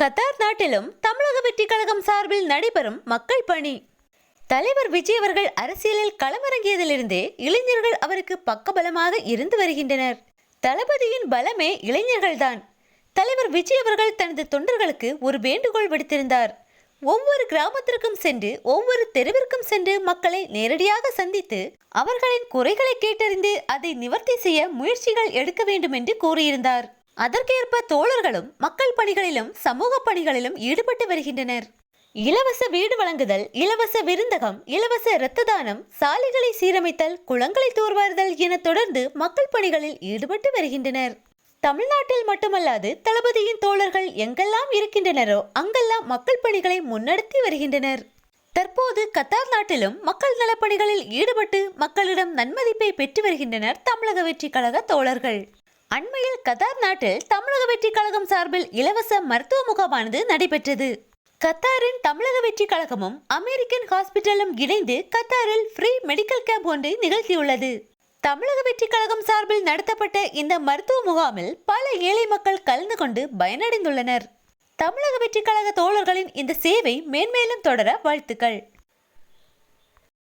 Qatar நாட்டிலும் தமிழக வெற்றி கழகம் சார்பில் நடைபெறும் மக்கள் பணி. தலைவர் விஜய் அவர்கள் அரசியலில் களமிறங்கியதிலிருந்தே இளைஞர்கள் அவருக்கு பக்கபலமாக இருந்து வருகின்றனர். தளபதியின் பலமே இளைஞர்கள்தான். தலைவர் விஜய் அவர்கள் தனது தொண்டர்களுக்கு ஒரு வேண்டுகோள் விடுத்திருந்தார். ஒவ்வொரு கிராமத்திற்கும் சென்று ஒவ்வொரு தெருவிற்கும் சென்று மக்களை நேரடியாக சந்தித்து அவர்களின் குறைகளை கேட்டறிந்து அதை நிவர்த்தி செய்ய முயற்சிகள் எடுக்க வேண்டும் என்று கூறியிருந்தார். அதற்கேற்ப தோழர்களும் மக்கள் பணிகளிலும் சமூக பணிகளிலும் ஈடுபட்டு வருகின்றனர். இலவச வீடு வழங்குதல் இலவச விருந்தகம் இலவச இரத்த தானம் சாலைகளை சீரமைத்தல் குளங்களை தூர்வாறுதல் என தொடர்ந்து மக்கள் பணிகளில் ஈடுபட்டு வருகின்றனர். தமிழ்நாட்டில் மட்டுமல்லாது தளபதியின் தோழர்கள் எங்கெல்லாம் இருக்கின்றனரோ அங்கெல்லாம் மக்கள் பணிகளை முன்னெடுத்து வருகின்றனர். தற்போது கத்தார் நாட்டிலும் மக்கள் நலப்பணிகளில் ஈடுபட்டு மக்களிடம் நன்மதிப்பை பெற்று வருகின்றனர் தமிழக வெற்றி கழக தோழர்கள். அண்மையில் கத்தார் நாட்டில் தமிழக வெற்றி கழகம் சார்பில் இலவச மருத்துவ முகாமானது நடைபெற்றது. கத்தாரின் தமிழக வெற்றி கழகமும் அமெரிக்கன் ஹாஸ்பிட்டலும் இணைந்து கத்தாரில் ஃப்ரீ மெடிக்கல் கேம்ப் ஒன்றை நிகழ்த்தியுள்ளது. தமிழக வெற்றி கழகம் சார்பில் நடத்தப்பட்ட இந்த மருத்துவ முகாமில் பல ஏழை மக்கள் கலந்து கொண்டு பயனடைந்துள்ளனர். தமிழக வெற்றி கழக தோழர்களின் இந்த சேவை மேன்மேலும் தொடர வாழ்த்துக்கள்.